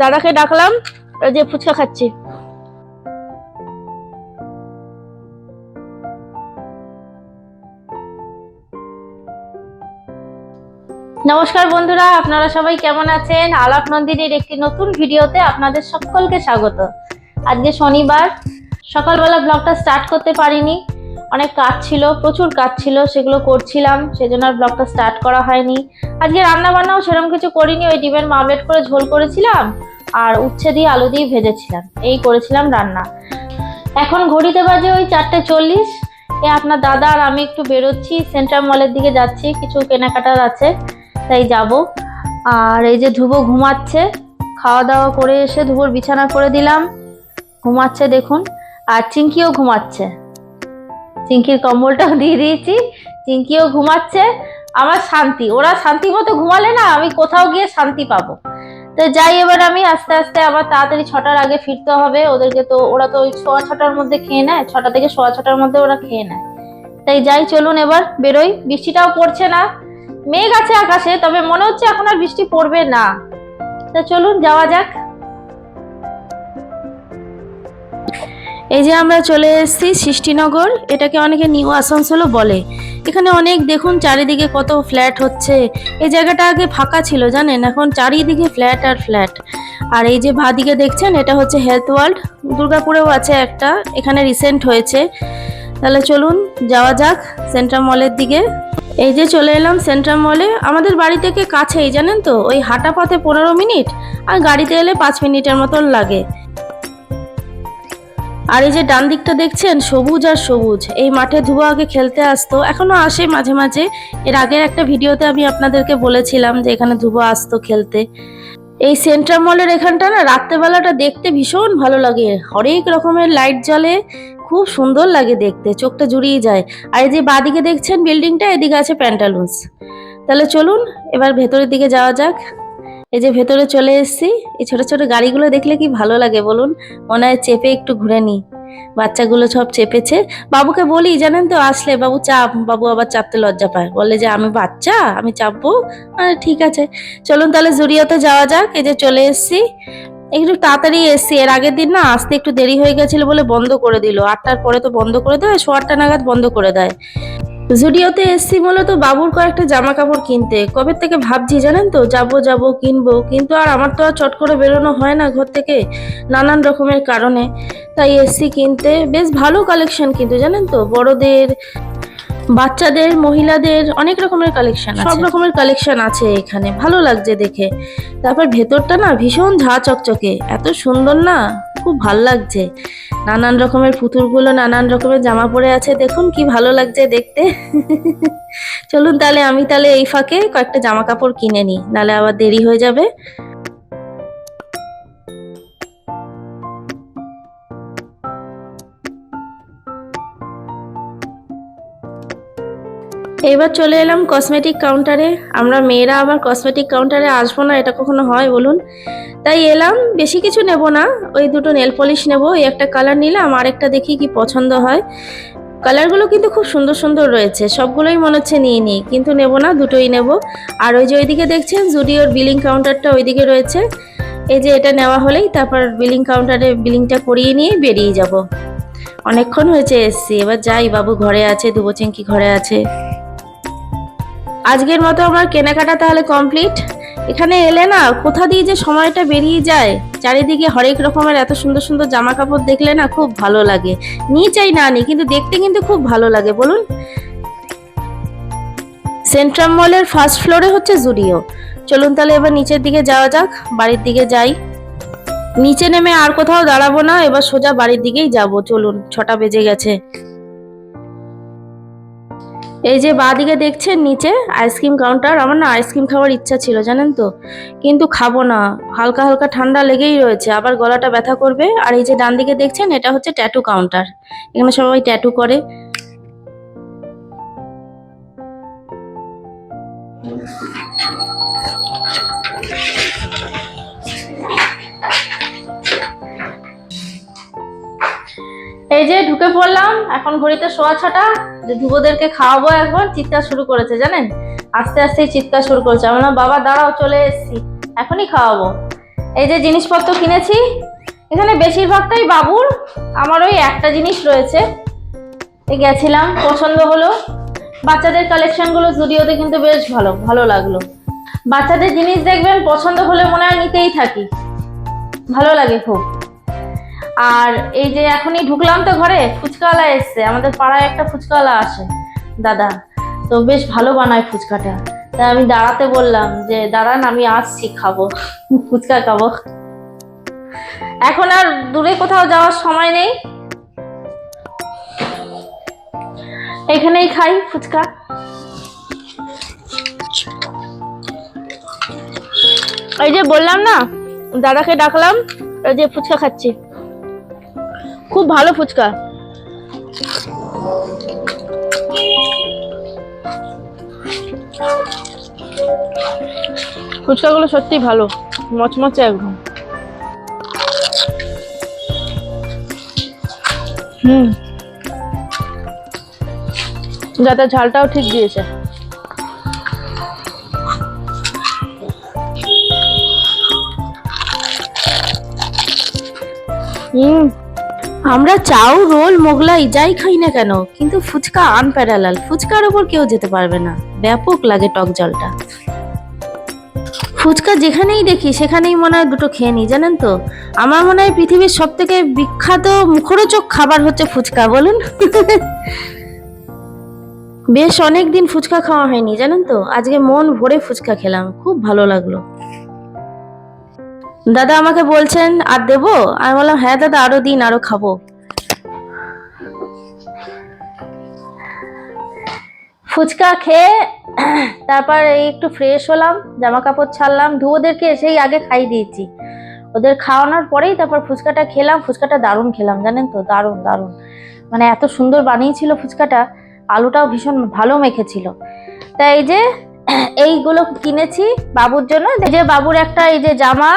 দাদাকে ডাকলাম যে ফুচকা খাচ্ছি। নমস্কার বন্ধুরা, আপনারা সবাই কেমন আছেন? আলাপ নন্দিনীর একটি নতুন ভিডিওতে আপনাদের সকলকে স্বাগত। আজকে শনিবার, সকালবেলা ব্লগটা স্টার্ট করতে পারিনি। অনেক কাজ ছিল, প্রচুর কাজ ছিল, সেগুলো করছিলাম, সেজন্য আর ব্লগটা স্টার্ট করা হয়নি। আজকে রান্না বান্নাও সেরকম কিছু করিনি, ওই ডিমের মামলেট করে ঝোল করেছিলাম, আর উচ্ছে দিয়ে আলু দিয়ে ভেজেছিলাম, এই করেছিলাম রান্না। এখন ঘড়িতে বাজে ওই চারটে চল্লিশ, এ আপনার দাদা আর আমি একটু বেরোচ্ছি সেন্ট্রাল মলের দিকে যাচ্ছি, কিছু কেনাকাটার আছে, তাই যাব। আর এই যে ধুবো ঘুমাচ্ছে, খাওয়া দাওয়া করে এসে ধুবোর বিছানা করে দিলাম, ঘুমাচ্ছে দেখুন, আর চিঙ্কিও ঘুমাচ্ছে। চিঙ্কির কম্বলটাও দিয়ে দিয়েছি, চিঙ্কিও ঘুমাচ্ছে, আমার শান্তি। ওরা শান্তি মতো ঘুমালে না, আমি কোথাও গিয়ে শান্তি পাবো। তো যাই, এবার আমি আস্তে আস্তে আবার তাড়াতাড়ি ছটার আগে ফিরতে হবে। ওদেরকে তো, ওরা তো ওই সোয়া ছটার মধ্যে খেয়ে নেয়, ছটা থেকে সোয়া ছটার মধ্যে ওরা খেয়ে নেয়। তাই যাই, চলুন এবার বেরোই। বৃষ্টিটাও পড়ছে না। মেঘ আছে আকাশে, তবে মনে হচ্ছে এখন আর বৃষ্টি পড়বে না। তো চলুন, যাওয়া যাক। এই যে আমরা চলে এসেছি সৃষ্টিনগর, এটাকে অনেকে নিউ আসানসোলও বলে। এখানে অনেক দেখুন চারিদিকে কত ফ্ল্যাট হচ্ছে। এই জায়গাটা আগে ফাঁকা ছিল, জানেন? এখন চারিদিকে ফ্ল্যাট আর ফ্ল্যাট। আর এই যে ভাদিকে দেখছেন, এটা হচ্ছে হেলথ ওয়ার্ল্ড। দুর্গাপুরেও আছে একটা, এখানে রিসেন্ট হয়েছে। তাহলে চলুন, যাওয়া যাক সেন্ট্রাল মলের দিকে। এই যে চলে এলাম সেন্ট্রাল মলে। আমাদের বাড়ি থেকে কাছেই, জানেন তো? ওই হাঁটা পথে পনেরো মিনিট, আর গাড়িতে এলে পাঁচ মিনিটের মতন লাগে। আর এই যে ডান দিকটা দেখছেন, সবুজ আর সবুজ। এই মাঠে ধুবো আগে খেলতে আসতো, এখনও আসে মাঝে মাঝে। এর আগের একটা ভিডিওতে আমি আপনাদেরকে বলেছিলাম যে এখানে ধুবো আসতো খেলতে। এই সেন্ট্রাল মলের এখানটা না, রাত্রেবেলাটা দেখতে ভীষণ ভালো লাগে। হরেক রকমের লাইট জ্বলে, খুব সুন্দর লাগে দেখতে, চোখটা জুড়িয়ে যায়। আর এই যে বাদিকে দেখছেন বিল্ডিংটা, এদিকে আছে প্যান্টালুন্স। তাহলে চলুন, এবার ভেতরের দিকে যাওয়া যাক। এই যে ভেতরে চলে এসেছি, এই ছোট ছোট গাড়িগুলো দেখলে কি ভালো লাগে বলুন? মনে হয় চেপে একটু ঘুরে নিই। বাচ্চাগুলো সব চেপেছে। বাবুকে বলি, জানেন তো, আসলে বাবু চাপ, বাবু আবার চাপতে লজ্জা পায়। বলে যে, আমি বাচ্চা, আমি চাপবো? ঠিক আছে। চলুন তাহলে জুরিয়াতে যাওয়া যাক। এই যে চলে এসেছি। একটু তাড়াতাড়ি এসছি। এর আগের দিন না, আসতে একটু দেরি হয়ে গেছিল বলে বন্ধ করে দিল। আটটার পরে তো বন্ধ করে দেয় সোয়া আটটা নাগাদ বন্ধ করে দেয়। জুডিওতে এসছি মূলত বাবুর কয়েকটা জামা কাপড় কিনতে। কবে থেকে ভাবছি জানেন তো? যাব যাব, কিনবো। কিন্তু আর আমার তো আর চট করে বেরোনো হয় না ঘর থেকে নানান রকমের কারণে। তাই এসছি কিনতে। বেশ ভালো কালেকশন কিন্তু, জানেন তো? বড়দের, বাচ্চাদের, মহিলাদের অনেক রকমের কালেকশন সব রকমের কালেকশন আছে এখানে। ভালো লাগছে দেখে। তারপর ভেতরটা না ভীষণ ঝা চকচকে এত সুন্দর না? খুব ভালো লাগছে। নানান রকমের পুতুলগুলো, নানান রকমের জামা পরে আছে। দেখুন কি ভালো লাগছে দেখতে। চলুন তাহলে আমি তাহলে এই ফাঁকে কয়েকটা জামা কাপড় কিনে নিই, নাহলে আবার দেরি হয়ে যাবে। এবার চলে এলাম কসমেটিক কাউন্টারে আমরা মেয়েরা আবার কসমেটিক কাউন্টারে আসব না, এটা কখনো হয় বলুন? তাই এলাম, বেশি কিছু নেব না, ওই দুটো নেল পলিশ নেব, ওই একটা কালার নিলাম, আর একটা দেখি কি পছন্দ হয়। কালারগুলো কিন্তু খুব সুন্দর সুন্দর রয়েছে, সবগুলোই মনে হচ্ছে নিয়ে নিই, কিন্তু নেব না, দুটোই নেব। আর ওই যে ওইদিকে দেখছেন জুডিওর বিলিং কাউন্টারটা ওইদিকে রয়েছে। এই যে এটা নেওয়া হলেই তারপর বিলিং কাউন্টারে বিলিংটা করিয়ে নিয়ে বেরিয়ে যাব। অনেকক্ষণ হয়েছে এসছি, এবার যাই, বাবু ঘরে আছে দুবচিঙ্কি ঘরে আছে। আজকের মতো আমার কেনাকাটা তাহলে কমপ্লিট। এখানে এলে না, কোথা দিয়ে যে সময়টা বেরিয়ে যায়, চারিদিকে হরেক রকমের এত সুন্দর সুন্দর জামা কাপড় দেখলে না খুব ভালো লাগে। নিয়ে চাই না নি, কিন্তু দেখতে কিন্তু খুব ভালো লাগে, বলুন। সেন্ট্রাম মলের ফার্স্ট ফ্লোরে হচ্ছে জুডিও চলুন তাহলে এবার নিচের দিকে যাওয়া যাক, বাড়ির দিকে যাই। নিচে নেমে আর কোথাও দাঁড়াবো না, এবার সোজা বাড়ির দিকেই যাব, চলুন, ছটা বেজে গেছে। এই যে বাঁদিকে দেখছেন নিচে আইসক্রিম কাউন্টার, আমার না আইসক্রিম খাওয়ার ইচ্ছা ছিল, জানেন তো। কিন্তু খাব না, হালকা হালকা ঠান্ডা লেগেই রয়েছে, আবার গলাটা ব্যথা করবে। আর এই যে ডান দিকে দেখছেন, এটা হচ্ছে ট্যাটু কাউন্টার, এখানে সবাই ট্যাটু করে। এই যে ঢুকে পড়লাম, এখন ঘড়িতে সোয়া ছটা, যে ধুবোদেরকে খাওয়াবো এখন, চিৎকার শুরু করেছে, জানেন? আস্তে আস্তে চিৎকার শুরু করেছে আমরা বাবা, দাঁড়াও, চলে এসেছি, এখনই খাওয়াবো। এই যে জিনিসপত্র কিনেছি, এখানে বেশিরভাগটাই বাবুর, আমার ওই একটা জিনিস রয়েছে। এই গেছিলাম, পছন্দ হলো। বাচ্চাদের কালেকশনগুলো জুডিওতে কিন্তু বেশ ভালো ভালো লাগল। বাচ্চাদের জিনিস দেখবেন, পছন্দ হলে মনে হয় নিতেই থাকি। ভালো লাগে খুব। আর এই যে এখনই ঢুকলাম তো ঘরে, ফুচকাওয়ালা এসছে। আমাদের পাড়ায় একটা ফুচকাওয়ালা আসে, দাদা। তো বেশ ভালো বানায় ফুচকাটা। তাই আমি দাঁড়াতে বললাম যে, দাঁড়ান, আমি আসছি, খাব। ফুচকা খাব। এখন আর দূরে কোথাও যাওয়ার সময় নেই। এখানেই খাই ফুচকা। এই যে বললাম না, দাদাকে ডাকলাম, এই যে ফুচকা খাচ্ছি। খুব ভালো ফুচকা। ফুচকাগুলো সত্যি ভালো মচমচে একদম। হুম। যাতে ঝালটাও ঠিক দিয়েছে। হুম। আমরা চাউ রোল, মোগলাই, যাই খাই না কেন, কিন্তু ফুচকা আনপ্যারালাল। ফুচকার ওপর কেউ যেতে পারবে না। ব্যাপক লাগে টক জলটা। ফুচকা যেখানেই দেখি, সেখানেই মনে হয় দুটো খেয়ে নিই, জানেন তো? আমার মনে হয় পৃথিবীর সব থেকে বিখ্যাত মুখরোচক খাবার হচ্ছে ফুচকা, বলুন। বেশ অনেক দিন ফুচকা খাওয়া হয়নি, জানেন তো? আজকে মন ভরে ফুচকা খেলাম, খুব ভালো লাগল। দাদা আমাকে বলছেন, আর দেবো? আমি বললাম হ্যাঁ দাদা, আরও দিন, আরও খাব। ফুচকা খেয়ে, তারপর একটু ফ্রেশ হলাম জামা কাপড় ছাড়লাম, ধুয়োদেরকে এসেই আগে খাই দিয়েছি। ওদের খাওয়ানোর পরেই তারপর ফুচকাটা খেলাম, ফুচকাটা দারুণ খেলাম, জানেন তো? দারুণ দারুণ। মানে এত সুন্দর বানিয়েছিল ফুচকাটা, আলুটাও ভীষণ ভালো মেখেছিল। তাই এই যে, এইগুলো কিনেছি বাবুর জন্য। যে বাবুর একটা, এই যে জামা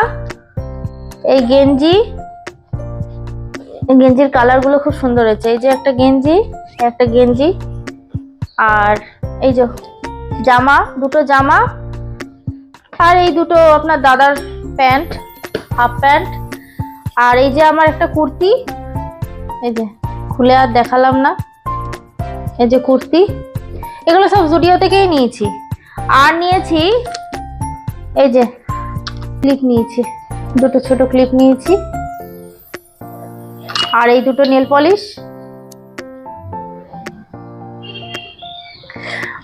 এই গেঞ্জি, গেঞ্জির কালারগুলো খুব সুন্দর হয়েছে। এই যে একটা গেঞ্জি একটা গেঞ্জি, আর এই যে জামা, দুটো জামা, আর এই দুটো আপনার দাদার প্যান্ট, হাফ প্যান্ট, আর এই যে আমার একটা কুর্তি, এই যে খুলে আর দেখালাম না, এই যে কুর্তি, এগুলো সব জুডিও থেকেই নিয়েছি। আর নিয়েছি, এই যে ক্লিপ নিয়েছি। দুটো ছোট ক্লিপ নিয়েছি। আর এই দুটো নেল পলিশ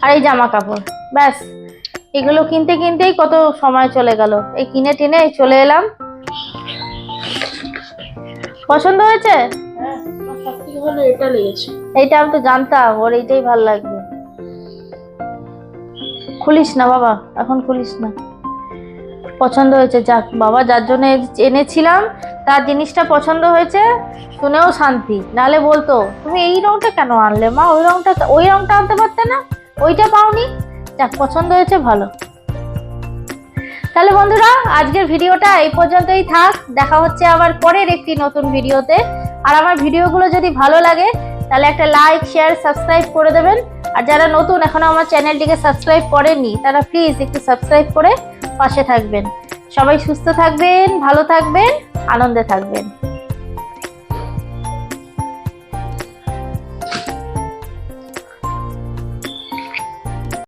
আর এই জামা কাপড়। ব্যাস এগুলো কিনতে কিনতেই কত সময় চলে গেল। এই কিনে টিনে চলে এলাম। পছন্দ হয়েছে? হ্যাঁ এইটা আমি তো জানতাম ওর এইটাই ভালো লাগবে। খুলিস না বাবা এখন খুলিস না। পছন্দ হয়েছে। যাক, বাবা যার জন্য এনেছিলাম, তার জিনিসটা পছন্দ হয়েছে, শুনেও শান্তি। নালে বলতো, তুমি এই রংটা কেন আনলে মা? ওই রংটা ওই রংটা আনতে পারতে না? ওইটা পাওনি? যাক, পছন্দ হয়েছে, ভালো। তাহলে বন্ধুরা, আজকের ভিডিওটা এই পর্যন্তই থাক। দেখা হচ্ছে আবার পরের একটি নতুন ভিডিওতে। আর আমার ভিডিওগুলো যদি ভালো লাগে, তাহলে একটা লাইক, শেয়ার, সাবস্ক্রাইব করে দেবেন। আর যারা নতুন, এখনও আমার চ্যানেলটিকে সাবস্ক্রাইব করেননি, তারা প্লিজ একটু সাবস্ক্রাইব করে পাশে থাকবেন। সবাই সুস্থ থাকবেন ভালো থাকবেন আনন্দে থাকবেন।